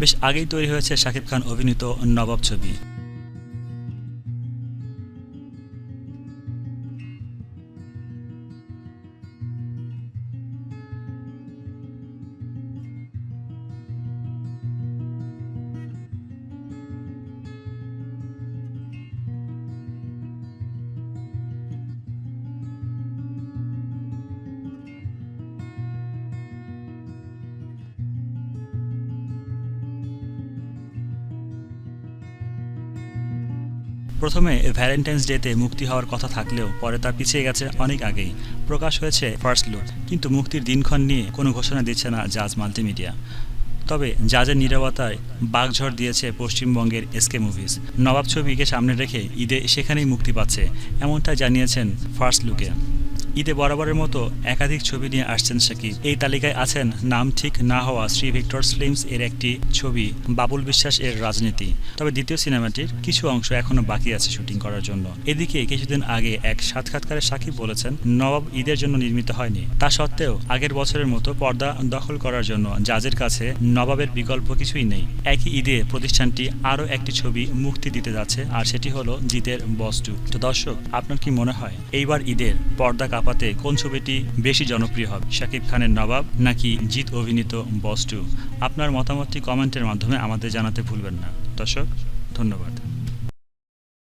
বেশ আগেই তৈরি হয়েছে শাকিব খান অভিনীত নবাব ছবি। প্রথমে ভ্যালেন্টাইন্স ডেতে মুক্তি হওয়ার কথা থাকলেও পরে তা পিছিয়ে গেছে অনেক আগেই। প্রকাশ হয়েছে ফার্স্ট লুক কিন্তু মুক্তির দিনক্ষণ নিয়ে কোনো ঘোষণা দিচ্ছে না জাজ মাল্টিমিডিয়া। তবে জাজের নিরবতায় বাঘঝড় দিয়েছে পশ্চিমবঙ্গের এসকে মুভিজ। নবাব ছবিকে সামনে রেখে ঈদে সেখানেই মুক্তি পাচ্ছে, এমনটা জানিয়েছেন ফার্স্ট লুকে। ঈদে বরাবরের মতো একাধিক ছবি নিয়ে আসছেন শাকিব এই তালিকায় আছেন নাম ঠিক না হওয়া শ্রী ভিক্টর ফিল্মস এর একটি ছবি, বাবুল বিশ্বাস এর রাজনীতি। তবে দ্বিতীয় সিনেমাটির কিছু অংশ এখনও বাকি আছে শুটিং করার জন্য। এদিকে কিছুদিন আগে এক সাক্ষাৎকারে সাকিব বলেছেন, নবাব ঈদের জন্য নির্মিত হয়নি। তা সত্ত্বেও আগের বছরের মতো পর্দা দখল করার জন্য জাজের কাছে নবাবের বিকল্প কিছুই নেই। একই ঈদে প্রতিষ্ঠানটি আরও একটি ছবি মুক্তি দিতে যাচ্ছে, আর সেটি হলো জিতের বস্তু তো দর্শক, আপনার কি মনে হয়, এইবার ঈদের পর্দা কাঁপাতে কোন ছবিটি বেশি জনপ্রিয় হবে? শাকিব খানের নবাব নাকি জিৎ অভিনীত বস টু? আপনার মতামতটি কমেন্টের মাধ্যমে আমাদের জানাতে ভুলবেন না। দর্শক, ধন্যবাদ।